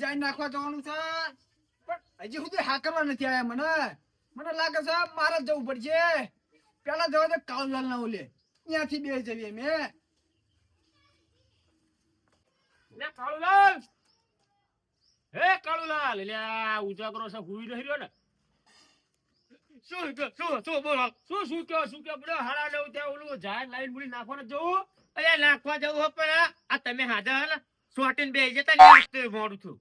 જાય નાખવા જવાનું છે. હજી સુધી હા નથી આયા મને. મને લાગે છે મારે જવું પડશે. પેલા જવા દે કાળુલાલ ના ઓલે. ત્યાંથી બે જઈએ મેં કાળુલાલ હે કાળુલાલ એટલે ઉજાગરો છે, હુઈ રહી રહ્યો ને. શું શું બોલો? શું શું કયો શું કયો બધો હાડા ઓલું જાય લાઈન મૂડી નાખવા જવું? અરે નાખવા જવું પણ આ તમે હાજર હે બે જતા ને મોડું થયું.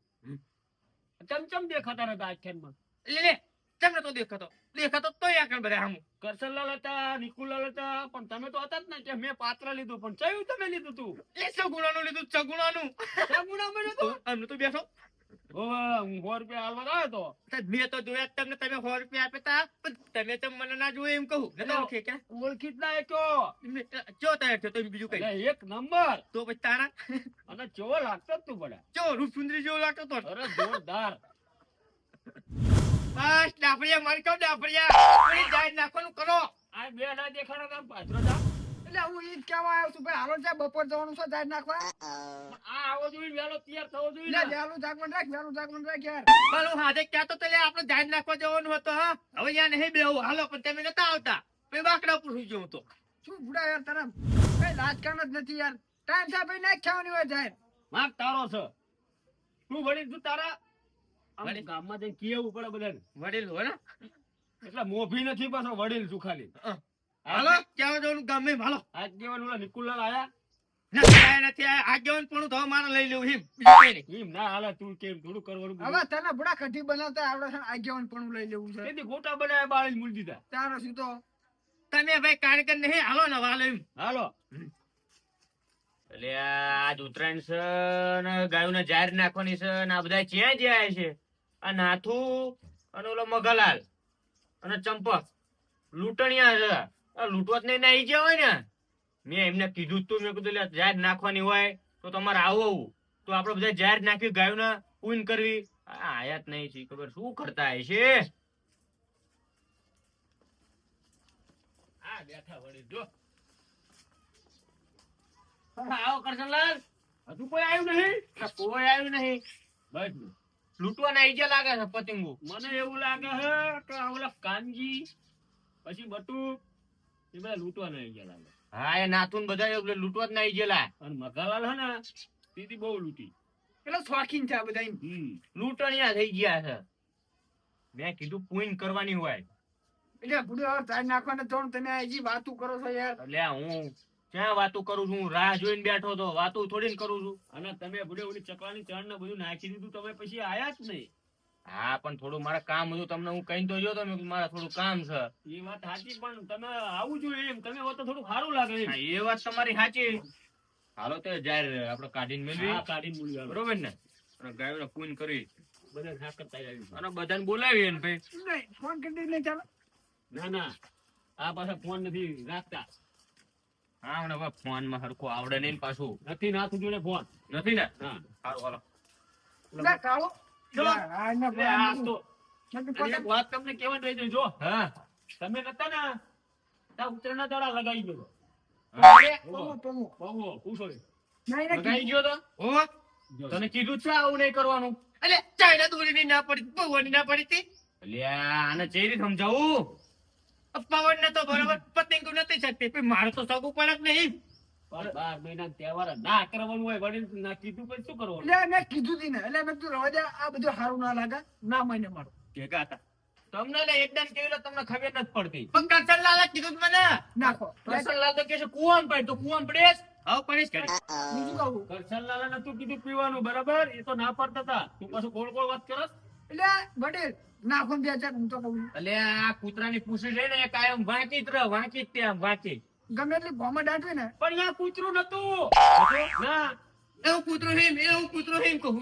ચમચમ દેખાતા નતા આખ્યાનમાં લે લે તમને તો દેખાતો. દેખાતો તોય આકણ બધા હમ. કરસનલાલ હતા નિકુલાલ હતા પણ તમે તો હતા જ ને કે મેં પાત્ર લીધું પણ ચયું તમે લીધું તું? એ સગુણાનું લીધું સગુણાનું સગુણા મને તો અમને તો બેઠો. સો રૂપિયા હાલવા આવ્યો તો તો મેં તો જોયા તમને તમે સો રૂપિયા આપ્યા પણ તમે તો મને ના જોયે એમ કહું. નતા ઓળખે કે ઓળખી ના એક્યો ચો તૈયાર થયો તો બીજું કઈ. એક નંબર. તો પછી તારા? અને ચો લાગતો તું બડા ચો રૂપ સુંદરી જેવો લાગતો તો. અરે જોરદાર. બસ ડાફરિયા મારી કહો ડાફરિયા. જાય નાખવાનું કરો. આ બે ના દેખાડો પાછળ જા. એટલે હું ઈ કેવા આવ્યો છું ભાઈ હાલો જાય બપોર જવાનું છે જાય નાખવા. આ આવો જોઈએ વેલો તૈયાર થવો જોઈએ લે વેલું જાગવાનું રાખ વેલું જાગવાનું રાખ યાર. પણ હાજે ક્યાં તો તલે આપણે જાય નાખવા જવાનું હતો હા. હવે યા નહીં બેહું. હાલો પણ તમે નતા આવતા. ભાઈ બાકડા ઉપર સુઈ જઉં તો. શું ભૂડા યાર તરમ ભાઈ રાજકારણ જ નથી યાર. ટાઈમ છે ભાઈ નાખ ખાવાની હોય જાય માર તારો છે. તું વડીલ તું તારા? આમ? ગામમાં જઈને કેવું પડે બધાને? વડીલ હોય ને? એટલે મોભી નથી પાછો વડીલ છું ખાલી. હા. હાલો? ક્યાં જવાનું ગામે હાલો. આજ કેવાનું ઓલા નિકુલલાલ આયા? ના નથી આયા. આગેવાન પણ તો મારે લઈ લેવું હિમ બીજું કઈ નહીં. એમ ના હાલે તું કેમ થોડું કરવાનું હવે તને બુડા કઢી બનાવતા આવડે છે આગેવાન પણ લઈ લેવું છે. તેથી ગોટા બનાવ્યા બાળી મૂકી દીધા. તારો શું તો? તમે ભાઈ કારીગર નહીં હાલો ને હાલો એમ. હાલો. એટલે આજ ઉત્તરાયણ છે ને ગાયોને જાહેર નાખવાની છે ને આ બધા જ્યાં જ્યાં છે? આ નાથુ અને ઓલો મગલાલ અને ચંપક. લૂંટણિયા છે. જ નહીં આવી ગયા હોય ને. મેં એમને કીધું તું મેં કીધું જાહેર નાખવાની હોય તો તમારે આવું તો આપણે બધા જાહેર નાખી ને પૂન કરવી. આયાત નહીં છે ખબર શું કરતા હોય છે? બેઠા વળી જો. આવો કરશનલાલ હજુ કોઈ આવ્યું નહીં? કોઈ આવ્યું નહીં. બસ લૂંટવા નાઈ લાગે છે પતંગો. મને એવું લાગે છે કે ઓલા કાનજી પછી બટુ એ બધા લૂંટવા નહીં ગયા હા એ નાથુન બધા લૂંટવા જ નાઈ ગયેલા. અને મગાલાલ હે ને તીધી બહુ લૂંટી. પેલો શોખીન છે બધા લૂંટણિયા થઈ ગયા છે. મેં કીધું પૂન કરવાની હોય. એટલે બુડો હવે જાય નાખવાને જવાનું તમે હજી વાતું કરો છો યાર. એટલે હું ક્યાં વાતો કરું છું? રાહ જોઈને બેઠો તો વાતું થોડી ને કરું છું. અને તમે બુડે ઓલી ચકલાની ચણ ને બધું નાખી દીધું તમે પછી આયા જ નહીં. હા પણ થોડું મારા કામ હતું તમને હું કહી તો જો તમે મારા થોડું કામ છે. એ વાત સાચી પણ તમે આવું જોઈએ એમ. તમે હોત તો થોડું સારું લાગે એ વાત તમારી સાચી. હાલો તો જાહેર આપણે કાઢીને મેળવી. કાઢીને મૂળી બરોબર ને? ગાયો પૂન કરી. બધા કરતા આવ્યું અને બધાને બોલાવીએ ને ભાઈ. નહીં ફોન કરી દે ચાલો. ના ના. આ પાછા ફોન નથી રાખતા. હા હમણાં હવે ફોનમાં હરખો આવડે નહીં પાછું. નથી નાથું જોડે ફોન. નથી ને? હા. સારું હાલો. કાળો. એટલે. વાત તમને રહી ગઈ, જો હા. તમે નતા ને દડા લગાવી ગયો લગાવી ગયો તો? તને કીધું છે આવું નહીં કરવાનું. એટલે ચાઇના દોરીની ના પડી ભગવાનની ના પડી હતી. અલ્યા આને ચેરી સમજાવું? પવન ને તો બરાબર પતંગ નથી શકતી મારે તો સગું પણ જ નહીં. બાર બાર મહિના તહેવાર ના કરવાનું હોય વડીલ ના કીધું પછી શું કરવાનું? એટલે મેં કીધું તી ને એટલે મેં કીધું રવા દે આ બધું સારું ના લાગે ના માને મારું. ભેગા હતા તમને ને એકદમ કેવી તમને ખબર નથી પડતી. પણ કરસનલાલે કીધું મને. નાખો. કરસનલાલ તો કહે છે કુવામ પડે તો કુવામ પડેસ હવે કરી બીજું કહું કીધું પીવાનું બરાબર? એ તો ના પડતા હતા. તું પાછું ગોળ ગોળ વાત કરસ. એટલે વડીલ નાખો બે ચાર હું તો કહું. એટલે આ કૂતરાની પૂછડી છે ને કાયમ વાંકી જ રહે વાંકી જ ત્યાં વાંકી ગમે એટલી ભોમાં દાંટવી ને. પણ અહીંયા કૂતરું નતું. ના. એવું કૂતરું હિમ એવું કૂતરું હિમ કહું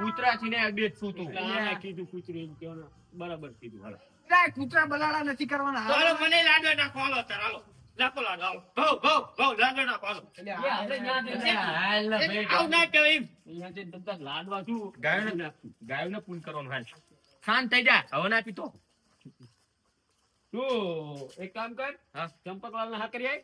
કૂતરા થી ને બે છું તું. એટલે આને કીધું કૂતરું એમ કહો બરાબર કીધું. હાલો. એટલે કૂતરા બલાડા નથી કરવાના. ચાલો મને લાડવા નાખો. હાલો ચાલ હાલો. નાખો લાડવા હાલો. ભવ ભવ ભવ લાડવા નાખો. હાલો. એટલે એ આપણે ન્યા જઈને હાલ ને એમ. લાડવા શું પૂન કરવાનું હાલ. શાંત થઈ જા. હવે ના પીતો તું એક કામ કર હા. ચંપકલાલ ના હા કરી આય.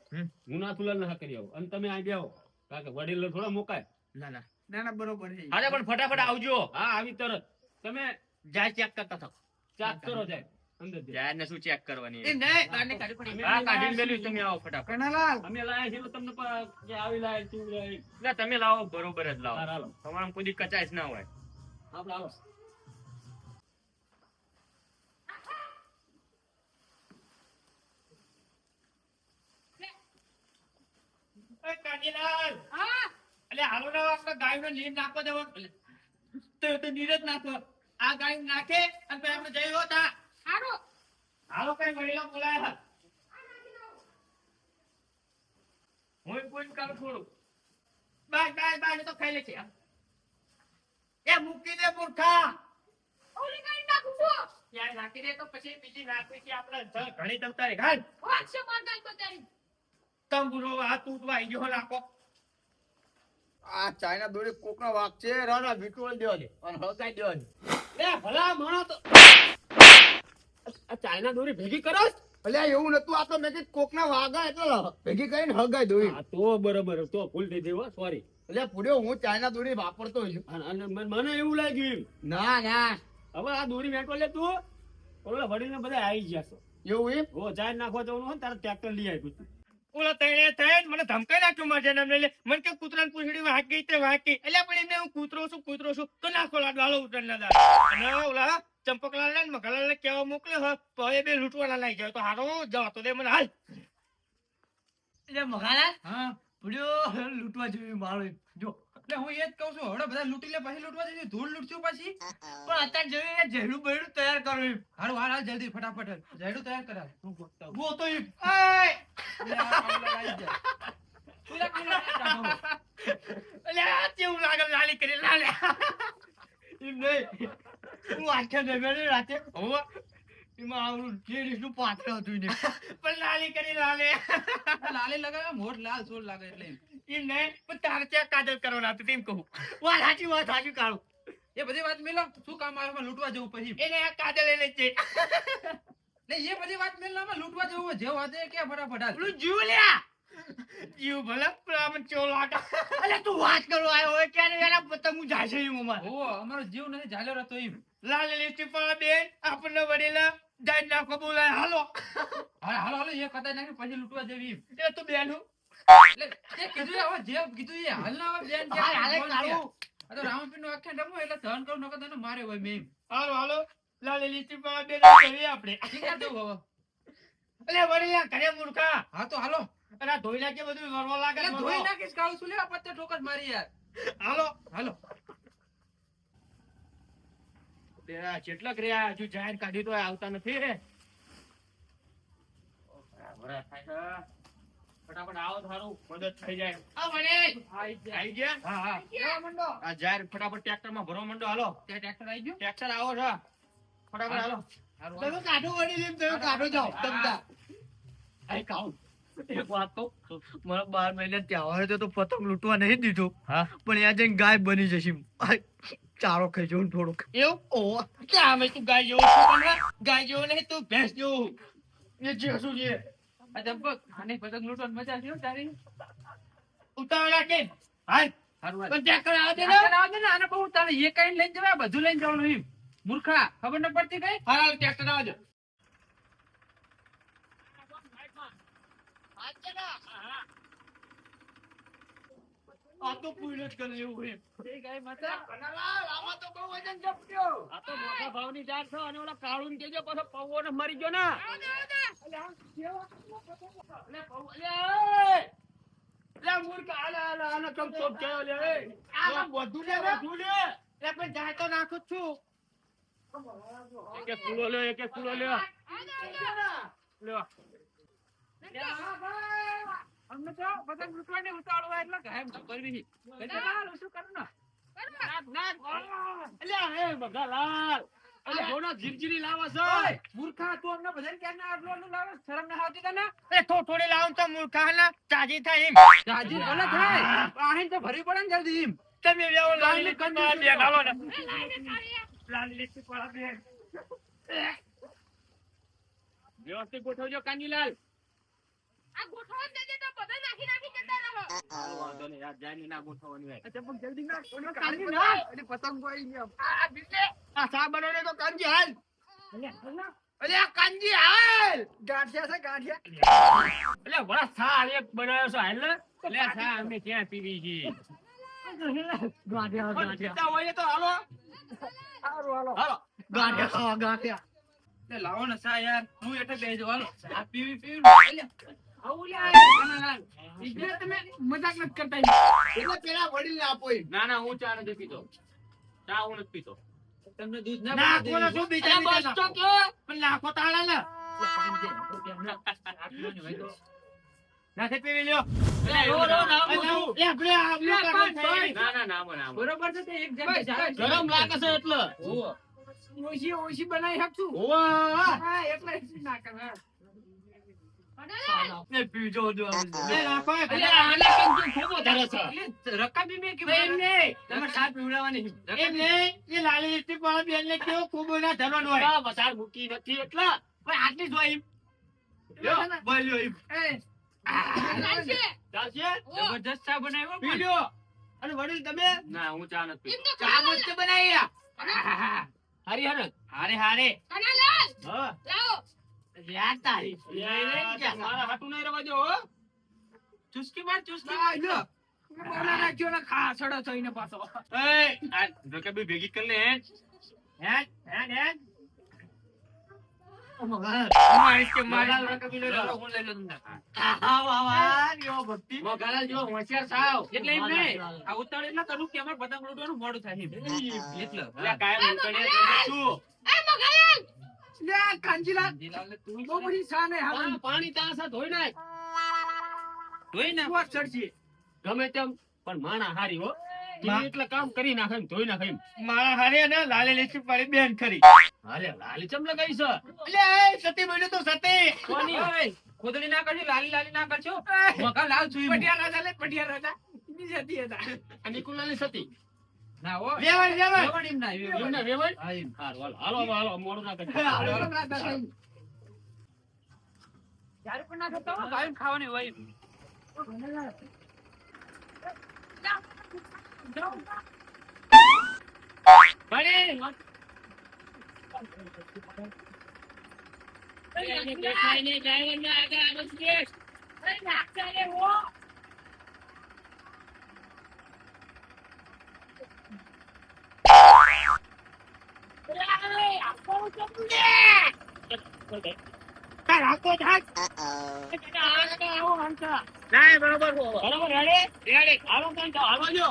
હું નાથુલાલ ના હા કરી આવું. અને તમે અહીં બેહો કારણ કે વડીલો થોડા મુકાય. ના ના. ના ના બરોબર છે. અરે પણ ફટાફટ આવજો. હા આવી તરત. તમે જાય ચેક કરતા થાઓ ચેક કરો જાય. અંદર જાય. જાહેર ને શું ચેક કરવાની? એ નહીં બારને કાઢી પડી. હા કાઢીને મેલ્યું તમે આવો ફટાફટ. કનાલાલ. અમે લાયા તમને કે આવી લાય તું લાય તમે લાવો બરોબર જ લાવો. હાલો તમારા કોઈ દી જ ના હોય. આપણે હાલો એ કાજીલાલ હા. અલે હાલો ને આપણે ગાયનો નીર નાખો દેવો તો તો નીર જ નાખો. આ ગાય નાખે અને પછી આપણે જઈ હોતા હારું. હાલો કઈ વડીલો બોલાયા હું. કોઈ કરું છોડું બાય બાય બાય તો ખાઈ લે છે. એ મૂકી દે મૂર્ખા. ઓલી ગાય નાખું છું. ત્યાં નાખી દે તો પછી બીજી નાખવી છે આપણે. ઘણી તમતારી ઘાલ વાગશે માર ગાય બતારી તંબુરો આ તૂટવા આવી ગયો નાખો આ ચાઇના દોરી કોકનો વાક છે રાના વિટોળ દેવા દે અને હળગાઈ દેવા દે એ ભલા મણો તો આ ચાઇના દોરી ભેગી કરો ભલે એવું નતું આ તો મેં કીધું કોકના વાગા એટલે ભેગી કરીને હળગાઈ દોરી. આ તો બરોબર તો ભૂલ થઈ ગઈ સોરી એટલે પૂર્યો હું ચાઇના દોરી વાપરતો છું. અને મને એવું લાગ્યું ના ના. હવે આ દોરી વેટો લે તું. ઓલા વડીને બધા આવી જશો એવું એમ? ઓ જાય નાખવા જવાનું હોય ને તારે ટ્રેક્ટર લઈ આવ્યું ઓલા તણે થઈને મને ધમકાઈ નાખ્યું મારે જન્મ લે મને કે કૂતરા પૂછડી વાગી તે વાગી એટલે પણ એમને હું કૂતરો છું કૂતરો છું. તો નાખો લાડ લાલો ઉતર ના અને ઓલા ચંપકલાલ ને મગલાલ ને કેવા મોકલ્યો હ તો એ બે લૂંટવાના લઈ જાય તો હારો જવા તો દે મને હાલ. એટલે મહારાજ હા. પૂર્યો લૂંટવા જેવી મારો જો. એટલે હું એ જ કહું છું હવે બધા લૂંટી લે પછી લૂંટવા જઈશું ધૂળ લૂંટશું પછી? પણ અત્યારે જોઈએ જેડું બેડું તૈયાર કરો હારું હાલ હાલ જલ્દી ફટાફટ જેડું તૈયાર કરાવે હું તો એમ. એટલે આ આવડા આવી જાય. પેલા પેલા કાઢો. એટલે આ કેવું લાગે લાલી કરી લાલે એમ નહીં હું આખે દરમિયાન રાતે હોવા એમાં આવડું લેડીઝનું પાત્ર હતું ને પણ લાલી કરી લાલે લાલી લગાવે મોઢ લાલ સોળ લાગે એટલે એમ. નહીં પણ તારે ત્યાં કાજલ કરવાના હતું તેમ કહું વાત સાચી વાત સાચું કાઢું એ બધી વાત મેલો શું કામ લૂંટવા જવું પછી એને આ કાજલ એને છે ને એ બધી વાત મેલ નામાં લૂંટવા જવું જે વાત કે ફટાફટ. પેલું જીવ લ્યા જીવ ભલે પ્રામ ચોલો આટા. અલે તું વાત કરો આયો હોય ક્યારે? એના પતંગ છે એમ અમારે. ઓ અમારો જીવ નથી જાલ્યો રહેતો એમ. લાલ લીટી પર બેન આપણને વડીલા જાય નાખો બોલાય. હાલો. હાલ હાલો એ કદાચ નાખી પછી લૂંટવા જવી એ તો બેન હું. એટલે કીધું હવે જે કીધું એ હાલ ના હવે બેન કે હાલ. કાઢું તો રામપીરનું આખ્યાન રમો એટલે ધન કરું નકર તને મારે હોય મેં હાલો હાલો. લાલ લીટી પર બેન કરીએ આપણે. ઠીક તો હવે. અલે વડીલા ઘરે મૂર્ખા. હા તો હાલો. અરે ધોઈ નાખે બધું વરવા લાગે ધોઈ નાખીશ કાળું શું પત્તે ઠોકર મારી યાર? હાલો. હાલો. તે આ કેટલાક રહ્યા હજુ જાહેર કાઢી તો આવતા નથી રે બરાબર થાય છે. ફટાફટ આવો થારું સારું મદદ થઈ જાય. આ વડીલ આવી ગયા. હા હા. મંડો આ જાહેર ફટાફટ ટ્રેક્ટરમાં ભરવા મંડો. હાલો. ત્યાં ટ્રેક્ટર આવી ગયો? ટ્રેક્ટર આવો છો. ફટાફટ હાલો. તમે કાઢો વડીલ એમ તમે કાઢો જાઓ તમતા અરે કાઉ એક વાત તો મને બાર મહિને ત્યાં તો પતંગ લૂંટવા નહીં દીધું. હા. પણ ત્યાં જઈને ગાય બની જશે ચારો ખાઈ જવું થોડુંક. એવું? ઓ ક્યાં અમે તું ગાય જેવો છું ગાય જેવો નહીં તું ભેંસ જેવો. એ જે શું છે? પતંગ લૂંટવાની મજા છે તારી. ઉતાવળ રાખે હાલ. પણ ને, આને બહુ તારે એ કઈ લઈને જવાય બધું લઈને જવાનું એમ. મૂર્ખા ખબર ન પડતી કઈ? હાલ ટેક્ટર આવજો આ તો પૂર્ણ જ કરે એવું એમ. એ કઈ મજા આમાં તો બહુ વજન જપ્યો આ તો મોટા ભાવની જાત છે અને ઓલા કાળું કેજો પાછો પૌવો ને મરી ગયો ના. મૂર્ખ બધું લે બધું લે. પણ જાય તો નાખું છું. એક ફૂલો લે એક એક ફૂલો લે લે અમને તો લૂંટવાની એટલે કરવી શું કરું ને. અલ્યા હે બગાલાલ અલ્યા જોનો જીરજીરી લાવા છે. મૂર્ખા તું અમને બધાને ક્યારના આટલું આટલું લાવે? શરમ ના આવતી તને? એ થો થોડી લાવ તો મૂર્ખા ના તાજી થાય એમ. તાજી ભલે થાય. આહીન તો ભરી પડે ને જલ્દી એમ. તમે લેવો લાલી કંજૂસ કંજૂસ બે કરો. ને. લાલી લીટી પડા બે વ્યવસ્થિત ગોઠવજો કાનીલાલ. આ ગોઠવણ દેજે તો બધા નાખી નાખી જતા રહો. વાંધો નહીં, આ જાય ના ગોઠવવાની હોય. કાંજી ના. આ બીજે આ શા બનાવે તો કાંજી હાલ. અરે આ કાનજી હાલ. ગાંઠિયા છે ગાંઠિયા. એટલે વડા શા એક બનાવ્યો છે હાલ ને. એટલે અમે ક્યાં પીવી છીએ? ગાંઠિયા તો હાલો. હાલો. ગાંઠિયા ખાવા ગાંઠિયા. તે લાવો ને સા યાર. હું એટલે બેજો હાલો આ પીવી પીવી આવું લ્યા. એટલે તમે મજાક નથી કરતા એટલે પેલા વડીલને આપો. ના ના હું ચા નથી પીતો. ચા હું નથી પીતો. તમને દૂધ ના ના, બનાવી શું બીજા બસ તો? પણ તાળા ને. નથી પીવી લ્યો. ગરમ લાગે છે એટલે. ઓછી ઓછી બનાવી શકશું. એટલે ના ધરવાનું હોય. આ વધારે મૂકી નથી એટલે. પણ આટલી જ હોય એમ. લ્યો, બોલ્યો ચા બનાવ્યો અને વડીલ તમે? ના હું ચા નથી પીતો. તો ચા મસ્ત બનાવી હારી હારે હારે. હારે કનાલાલ હા. લાવો. યાર તારી મારા હાટુ નહીં રવા દો હો. ચુસ્કી માર ચુસ્કી ના, માર. લ્યો. બોલા ને ખાસડો થઈને પાછો. એય, આ ભેગી કરી લે હે. લો. હું? એ લે, હે, ગમે તેમ પણ માણા હારી હો મા- એટલે કામ કરી નાખે ધોઈ નાખે માણા મારા હારે ને લાલે લીચી પાડી બેન ખરી હાલે લાલી ચમ લગાઈ છે? એટલે સતી બોલ્યો તો સતી. કોની? ખોદડી ના કરજો લાલી લાલી ના કરજો. મકા લાલ છું પટિયા રાજા લે પટિયા રાજા. હતા. સતી. ના વેવણ વેવણ. એમ ના, વેવણ. હાલો, હાલો, હાલો, હાલો, મોડું ના કરજો. જ્યારે પણ ના થતા હોય, ખાવાની હોય. બરોબર, બરોબર, ready? રેડે હાલો, કાંઈ હાલો જો.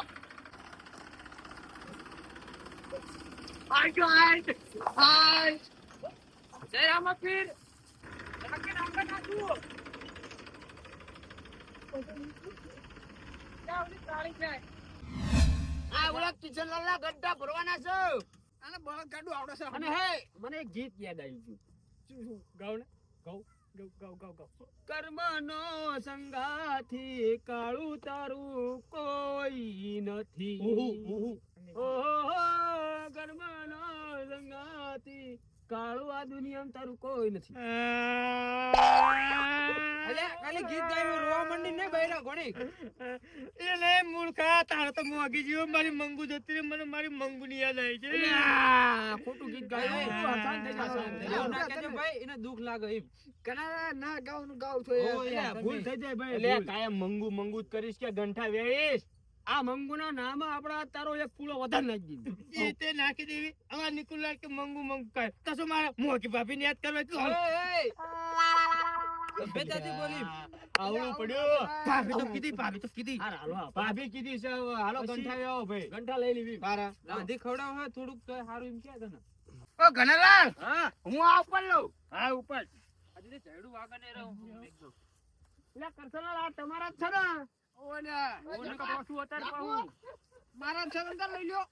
આજો આજ આજ જય રામપીર. રામપીર, રામપીર નાખું. આ ઓલા કિશનલાલના ગડ્ડા ભરવાના છે. અને બળદ ગાડું આવડે છે. અને હે, મને એક ગીત યાદ આવી ગયું. ગાઓ ને? ગાઓ કર્મનો સંગાથી કાળું તારું કોઈ નથી. કર્મનો સંગાથી કાળું આ દુનિયામાં તારું કોઈ નથી. અલ્યા, ગીત ગાયું, રોવા માંડી ને બૈરા ઘોડી. એટલે મૂર્ખા તારે તો મોગી જીવો મારી મંગુ જતી રહી મને મારી મંગુની યાદ આવી છે. ખોટું ગીત ગાયું. ના ભાઈ, એને દુઃખ લાગે એમ. કના ના ગાવનું ગાવ છો ભૂલ થઈ જાય ભાઈ એટલે કાયમ મંગુ મંગુ જ કરીશ કે ગંઠા વેળીશ આ મંગુના નામ આપડા તારો એક પૂળો વધારે નાખી દીધો. એ તે નાખી દેવી. હવે નિકુલાલ કે મંગુ મંગુ કહે તો શું મારે મોકી ભાભી ને યાદ કરવા. ઓય, ઓય. બોલી. આવું પડ્યો. ભાભી તો કીધી ભાભી તો કીધી. હાલો, ભાભી કીધી છે હાલો ગંઠા આવો ભાઈ. ગંઠા લઈ લેવી મારા. રાંધી ખવડાવ હે થોડુંક તો સારું એમ કે તને. ઓ ઘનલાલ હા. હું આ ઉપર લઉં. હા ઉપર. આજે ચડું વાગને વાગે ને રહું. એટલે કરસનલાલ આ તમારા જ છે ને. મારા લઈ લ્યો.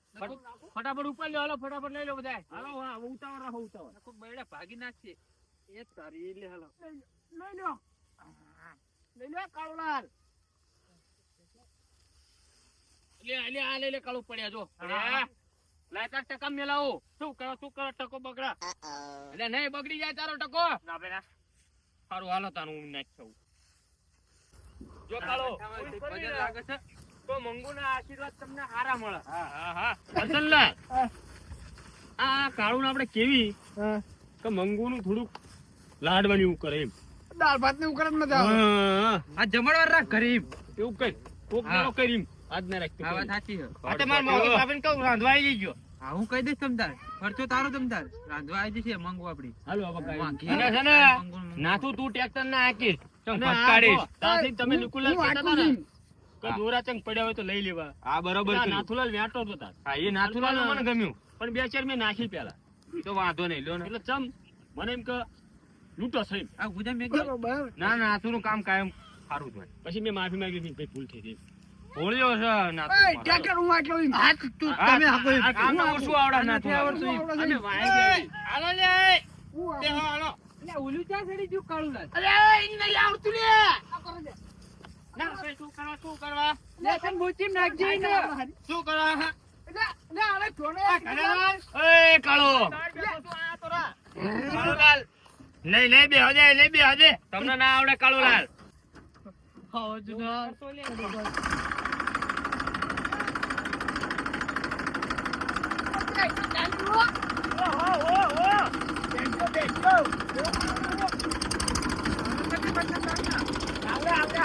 ફટાફટ ઉપર લ્યો હાલો ફટાફટ લઈ લો બધા હાલો હા ઉતાવળ રાખો ઉતાવળ. કોક બૈડા ભાગી નાખશે. એ તારી લે હાલો. લઈ લ્યો. લઈ લ્યો. કાળુલાલ. લે લે આ લઈ લે કાળું પડ્યા જો. લાયકા ટકા મેલાવો શું કરો શું કરો ટકો બગડા? એટલે નહીં બગડી જાય તારો ટકો. ના બેના. સારું હાલો તારું નાખ છું જો કાળો લાગે છે. તો મંગુના આશીર્વાદ તમને હારા મળે. હા. હા અસલલા આ કાળું આપણે કેવી? કે મંગુનું થોડુંક લાડવાની એવું કરે એમ. દાળ ભાત ને ઉકળત મજા આવે. આ જમણવાર રાખ ગરીબ એવું કઈ કોક. દાડો કરી આજ ના રાખતો આ વાત સાચી છે. આ તો મારા મોટી ભાભીને કહું રાંધવા આવી જજો હા હું કહી દઈશ તમતાર. ખર્ચો તારો તમતાર. રાંધવા આવી જશે મંગુ આપડી હાલો હવે કાંઈ અને છે ને મંગુ, મંગુ. નાથું તું ટ્રેક્ટર ના હાંકીશ તમે કહેતા હતા ને કે દોરા ચંગ પડ્યા હોય તો લઈ લેવા. હા બરોબર નાથુલાલ વ્યાટો જ હતા હા એ નાથુલાલ મને ગમ્યું. પણ બે ચાર મેં નાખી પેલા. તો વાંધો નહીં લ્યો ને. એટલે ચમ મને એમ કે લૂંટો છે આ ગુજા મેં ના ના નાથુનું કામ કાયમ સારું પછી મેં માફી માંગી હતી ભાઈ ભૂલ થઈ ગઈ. હોળીઓ છે નાથુ એ ટ્રેક્ટર હું આટલો એમ. તમે આપો કામ ઓછું આવડે નથી નાથુ આવડતું એમ. આવડે છે. અમે વાય ગઈ. લે. હું બે આટલો. હાલો એટલે ઓલું ગયું કાળું અરે ઈ નહીં લે. ના શું કરવા શું કરવા? લે તને મોચી નાખજે શું કરવા હા? એટલે, લે, આને એ કાળો તાર બેઠો છું, આયા તો રા. કાળુલાલ નહીં નહીં બે હજે નહીં બે હજે. તમને ના આવડે કાળુલાલ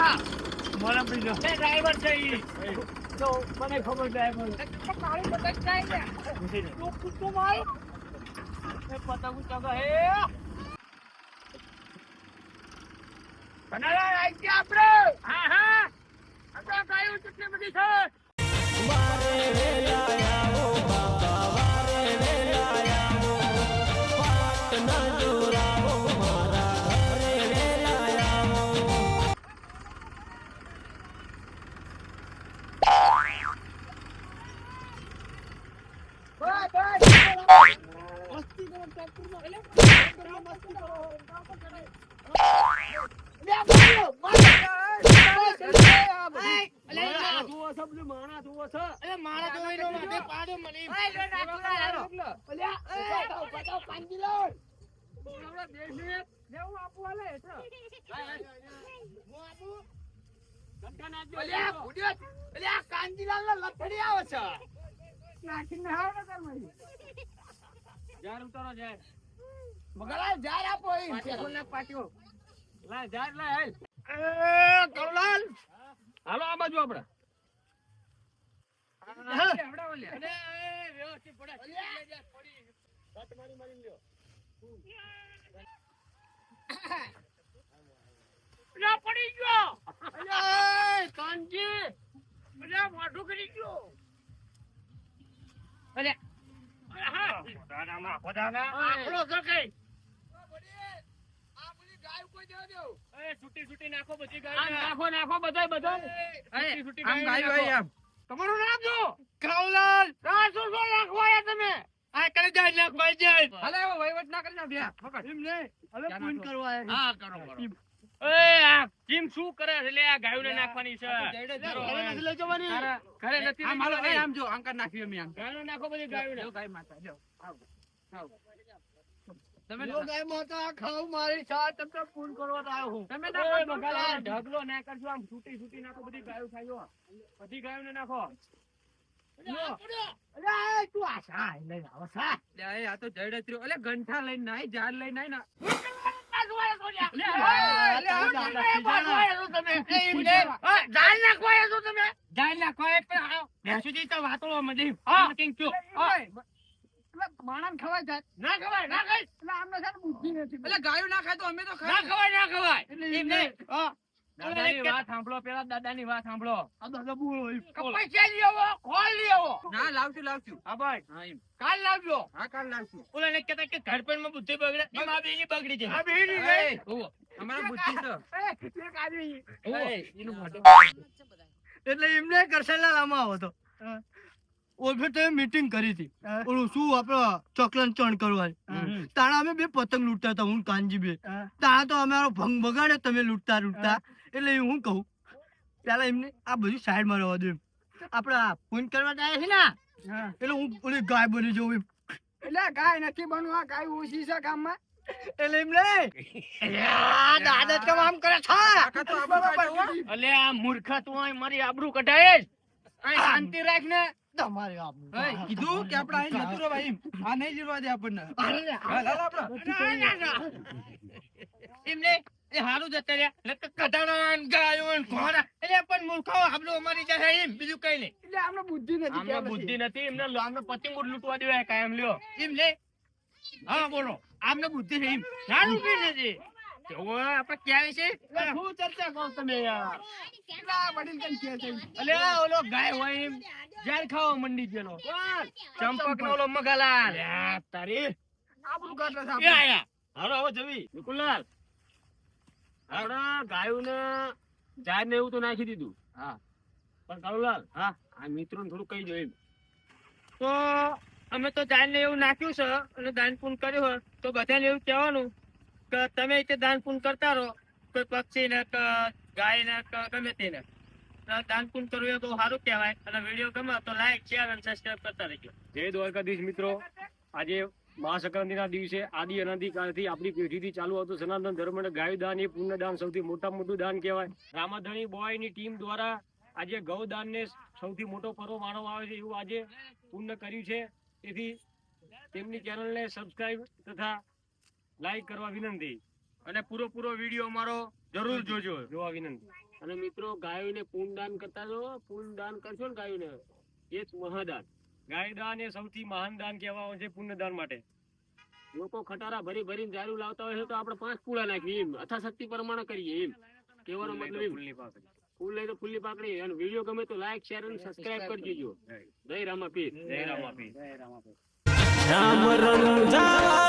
મને પડી એ ડ્રાઈવર છે ઈ. તો મને ખબર ડ્રાઈવર એ પતંગ ચગા હે. બનાલા આવી ગયા આપણે. હા હા. આપણે ગાયો કેટલી બધી છે? બસ, કાંજીલાલ. કાંજીલાલને લથડી આવે છે. હાવ ને ઝાડ ઉતારો ઝાડ. મગલાલ જાર આપો એ. લા જાર લા હેલ એ, કરુલાલ. હાલો આ બાજુ આપણે અરે, પડે. ગયો કાનજી મોઢું કરી ગયો અલ્યા. તમારું નામ જો કાઉલાલ આ શું નાખવા આયા તમે આ કરી જાય ભાઈ જાય હાલે હવે વહીવટ ના કરી નાખ એમ નહીં હવે ફોન કરવા હા કરો કરો એ શું કરે છે લે આ ગાયોને નાખવાની છે. ઘરે નથી લઈ જવાની. ઘરે નથી આમ હાલો, આમ જો આંકર નાખ્યું અમે આમ. ગાયોને નાખો બધી ગાયોને. જો ગાય માતા જો આવો, આવો. તમે જો ગાય માતા ખાવ મારી સાથ તમને પૂન કરવા આવ્યો હું. તમે ઓય, નાખો, ઢગલો ના કરજો આમ છૂટી છૂટી નાખો બધી ગાયો ખાયો બધી ગાયોને નાખો. એ તું આ સા લઈને આવો સા લે, આ તો જઈડે જ અલે ગંઠા લઈને ઝાડ લઈને નાય ના. માણસ ખવાય જાય ના ખવાય ના ખાય એટલે આમને બુદ્ધિ નથી અલે ગાયું ના ખાય તો અમે તો ના ખવાય ના ખવાય દાદાની વાત સાંભળો પેલા દાદાની વાત સાંભળો. આ દાદા બોલો એમ. પૈસા લઈ આવો ખોળ લઈ આવો. ના લાવશું લાવશું. હા ભાઈ. કાલ લાવજો. હા કાલ લાવશું. ઓલા ને કહેતા કે ઘડપણમાં બુદ્ધિ બગડે. એમ આ બેયની બગડી જાય આ બેયની એ, નહીં. અમારા બુદ્ધિ છે. એક આવી. એ, એનું મોઢું. એટલે એમને કરસેલા આમાં આવો તો. ઓળખે તો મીટિંગ કરી હતી. ઓલું શું આપડે ચોકલન ચણ કરવાની. તાણા અમે બે પતંગ લૂંટતા હતા હું કાનજી બે. તાણા તો અમારો ભંગ બગાડે તમે લૂંટતા લૂંટતા. એટલે હું કહું. પેલા એમને આ બધું સાઈડમાં રહેવા દો એમ. આપડે આ ફોન કરવા જાય છે ને એટલે હું ઓલી ગાય બની જવું એમ. એટલે ગાય નથી બનવું આ ગાય ઓછી છે ગામમાં. એટલે એમ નહીં. દાદા કેમ આમ કરે છે. કાકા તો આબા કાઢો, હો. અલે આ મૂર્ખા તું મારી આબરૂ કઢાય જ. શાંતિ રાખ ને. તમારે કીધું કે આપણે અહીં જતું રહો ભાઈ આ નહીં જીરવા દે આપણને. આપણે. એમને એ હારું જતા રહ્યા નકર કઢાણા ગાયો ને ઘોડા એટલે પણ મૂર્ખો આબરૂ અમારી જશે એમ બીજું કઈ નહીં. એટલે આમને બુદ્ધિ નથી આમને. બુદ્ધિ નથી એમને આમને પતિંગ લૂંટવા દેવાય કાયમ લ્યો. એમ લે? હા બોલો. આમને બુદ્ધિ છે એમ. બી નથી તો ક્યાં છે? શું ચર્ચા કહો તમે યાર? કેટલા વડીલ કઈ અલે ઓલો ગાય હોય એમ. ઝાડ ખાવા મંડી ગયેલો. ચંપક નો ઓલો મગાલાલ. તારી. કાઢે આપણે. આયા. હાલો હવે જવી. વિપુલલાલ આપડા ને ઝાડ ને એવું તો નાખી દીધું. હા. પણ કાળુલાલ હા. આ મિત્રો થોડું કહી દો એમ. તો અમે તો દાન ને એવું નાખ્યું છે અને દાન પૂન કર્યું હોય તો બધાને એવું કહેવાનું કે તમે તે દાન પૂન કરતા રહો કોઈ પક્ષી ને કે ગાય ને કે ગમે તેને. ને દાન પૂન કરવું એ બહુ સારું કહેવાય અને વીડિયો ગમે તો લાઈક શેર અને સબસ્ક્રાઈબ કરતા રહેજો. જય દ્વારકાધીશ મિત્રો. આજે મહાસંક્રાંતિના દિવસે આદિ અનાદિકાળથી આપણી પેઢીથી ચાલુ હતું સનાતન ધર્મ અને ગાયદાન એ પુણ્યદાન સૌથી મોટા મોટું દાન કહેવાય. રામાધણી બોયની ટીમ દ્વારા આજે ગૌદાનને સૌથી મોટો પર્વ માનવામાં આવે છે એવું આજે પૂર્ણ કર્યું છે. તેથી તેમની ચેનલને સબસ્ક્રાઈબ તથા લાઈક કરવા વિનંતી. અને પૂરો વીડિયો અમારો જરૂર જોજો. જોવા વિનંતી. અને મિત્રો, ગાયોને પૂર્ણદાન કરતા જો પૂર્ણદાન કરશો ને ગાયોને, એ જ મહાદાન. ગાયદાન એ સૌથી મહાન દાન કહેવામાં છે પુણ્યદાન માટે. લોકો ખટારા ભરી ભરીને જારું લાવતા હોય તો આપણે પાંચ પૂળા નાખીએ એમ. અથાશક્તિ પ્રમાણે કરીએ એમ. કહેવાનો મતલબ એમ. ફૂલ લઈ તો ફૂલની પાકડી અને વીડિયો ગમે તો લાઈક શેર અને સબસ્ક્રાઇબ કરી દેજો. જય. રામાપીર. જય રામાપીર. રામ રંજાળા